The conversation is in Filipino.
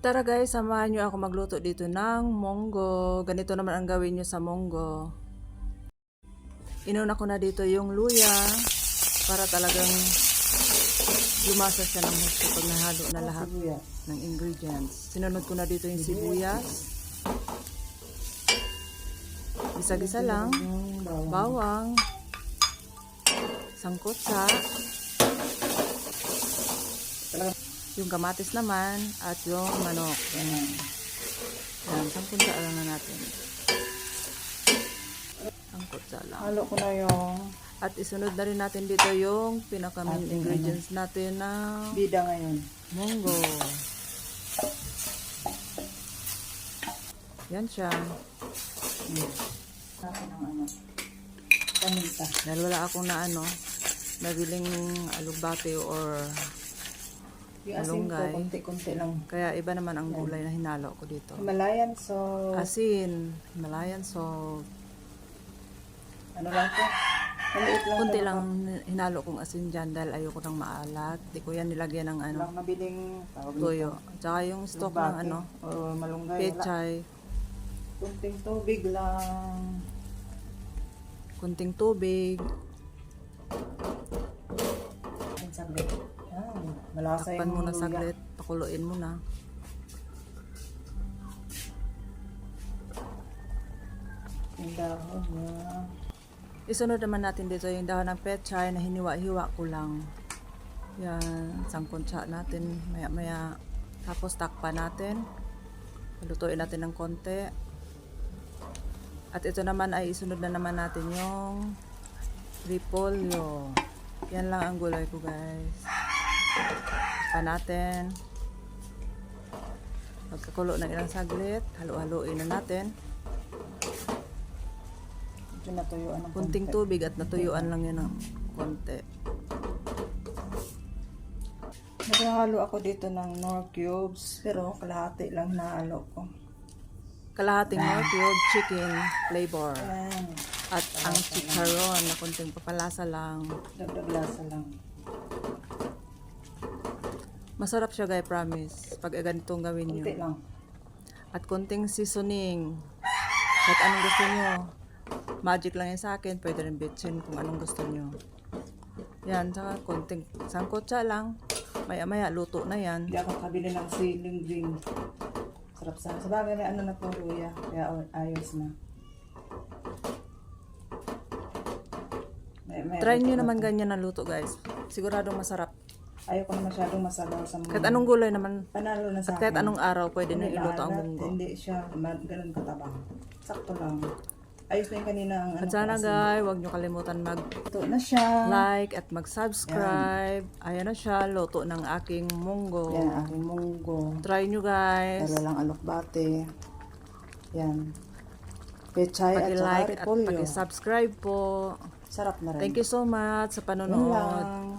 Tara guys, samahan nyo ako magluto dito ng monggo. Ganito naman ang gawin nyo sa monggo. Inuna ko na dito yung luya para talagang lumasa siya ng gusto pag nahalo na lahat ng ingredients. Sinunod ko na dito yung sibuyas. Gisa-gisa lang. Bawang. Sangkotsa. Yung kamatis naman at yung manok. Yan. Yan, sangkotsa lang na natin. Sangkotsa lang. Halo ko na yung At isunod na rin natin dito yung pinaka main Ating ingredients natin na bida ngayon. munggo. Yan siya. Hmm. Ano. Dahil wala akong na ano, nabiling alugbate or Yung asin ko, Malunggay. konti-konti lang. kaya iba naman ang gulay na hinalo ko dito. Himalayan, so Asin, Himalayan salt. ano lang to? Maliit lang. Kunti to. lang hinalo kong asin dyan dahil ayoko ng maalat. Di ko yan nilagyan ng ano, Lang mabiling tawag nito. toyo. Tsaka yung stock ng ano, O malunggay. Wala. pechay, Kunting tubig lang. kunting tubig. Yan, saglit. Yan. Malasa Takpan yung muna luya. saglit, pakuluin muna. Yung dahon niya. Isunod naman natin dito yung dahon ng pechay na hiniwa-hiwa ko lang. Yan, sangkuntsa natin maya-maya. Tapos takpan natin. Lutuin natin ng konti. At ito naman ay isunod na naman natin yung repolyo. Yan lang ang gulay ko guys. Takpan natin. Pagkakulo ng ilang saglit, halu-haluin na natin. Medyo natuyuan ng Kunting konti. tubig at natuyuan lang yan ng konti. Naghahalo ako dito ng nor cubes, pero kalahati lang nahalo ko. Kalahating more cube chicken flavor. Ayan. At ang chicharon na kunting papalasa lang. Dagdag lasa lang. Masarap siya guys, promise. Pag ganitong gawin nyo. Kunti lang. At kunting seasoning. Kahit anong gusto nyo. Magic lang yan sa akin. Pwede rin bitchin kung anong gusto nyo. Yan, saka kunting sangkotsa lang. Maya-maya, luto na yan. Hindi ako kabili ng ceiling green. Sarap sa Sa bagay may ano na to, luya. Kaya oh, ayos na. May, may Try nyo naman ganyan na luto guys. Siguradong masarap. Ayoko na masyadong masabaw sa mga... Kahit anong gulay naman, Panalo na sa kahit akin. anong araw, pwede na iluto ang munggo. Hindi siya ganun katabang. Sakto lang. Ayos na yung kanina ang ano. At sana guys, huwag nyo kalimutan mag Ito na siya. like at mag-subscribe. Ayan na siya, luto ng aking munggo. Yan, aking munggo. Try nyo guys. Dala lang alokbate. Yan. Pechay at saka Pag-like at repolyo. pag-subscribe po. Sarap na rin. Thank you so much sa panonood. lang.